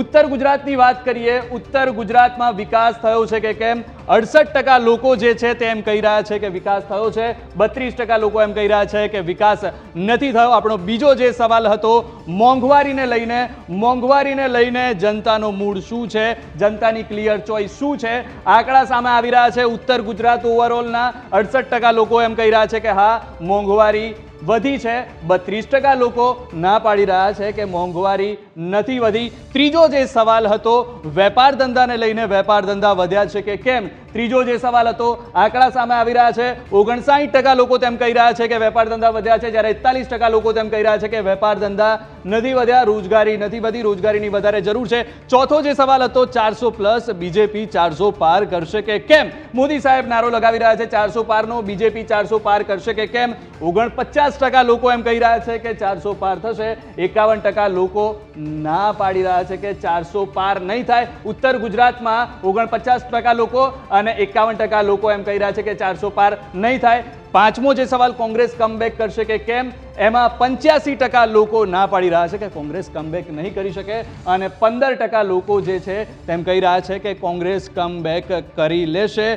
ઉત્તર ગુજરાતની વાત કરીએ, ઉત્તર ગુજરાતમાં વિકાસ થયો છે કે કેમ? અડસઠ ટકા લોકો જે છે તે એમ કહી રહ્યા છે કે વિકાસ થયો છે. બત્રીસ ટકા લોકો એમ કહી રહ્યા છે કે વિકાસ નથી થયો. આપણો બીજો જે સવાલ હતો, મોંઘવારીને લઈને મોંઘવારીને લઈને જનતાનો મૂડ શું છે? જનતાની ક્લિયર ચોઇસ શું છે? આંકડા સામે આવી રહ્યા છે ઉત્તર ગુજરાત ઓવરઓલના અડસઠ ટકા લોકો એમ કહી રહ્યા છે કે હા, મોંઘવારી વધી છે. બત્રીસ ટકા લોકો ના પાડી રહ્યા છે કે મોંઘવારી નથી વધી. ત્રીજો જે સવાલ હતો, વેપાર ધંધાને લઈને વેપાર ધંધા વધ્યા છે કે કેમ? ત્રીજો જે સવાલ હતો, આંકડા સામે આવી રહ્યા છે. ઓગણસાઠ ટકા લોકો તેમ કહી રહ્યા છે કે વેપાર ધંધા વધ્યા છે. જ્યારે એકતાલીસ ટકા લોકો તેમ કહી રહ્યા છે કે વેપાર ધંધા નથી વધ્યા, રોજગારી નથી વધી, રોજગારીની વધારે જરૂર છે. ચોથો જે સવાલ હતો, ચારસો પ્લસ બીજેપી ચારસો પાર કરશે કે કેમ? મોદી સાહેબ નારો લગાવી રહ્યા છે, ચારસો પારનો. બીજેપી ચારસો પાર કરશે કે કેમ? ઓગણપચાસ ટકા લોકો એમ કહી રહ્યા છે કે ચારસો પાર થશે. એકાવન ટકા લોકો ના પાડી રહ્યા છે કે ચારસો પાર નહીં થાય. ઉત્તર ગુજરાતમાં ઓગણપચાસ ટકા લોકો અને એકાવન લોકો એમ કહી રહ્યા છે કે ચારસો પાર નહીં થાય. પાંચમો જે સવાલ કોંગ્રેસ કમબેક કરશે કે કેમ, એમાં પંચ્યાસી ટકા લોકો ના પાડી રહ્યા છે કે કોંગ્રેસ કમબેક નહીં કરી શકે અને પંદર ટકા લોકો જે છે તેમ કહી રહ્યા છે કે કોંગ્રેસ કમબેક કરી લેશે.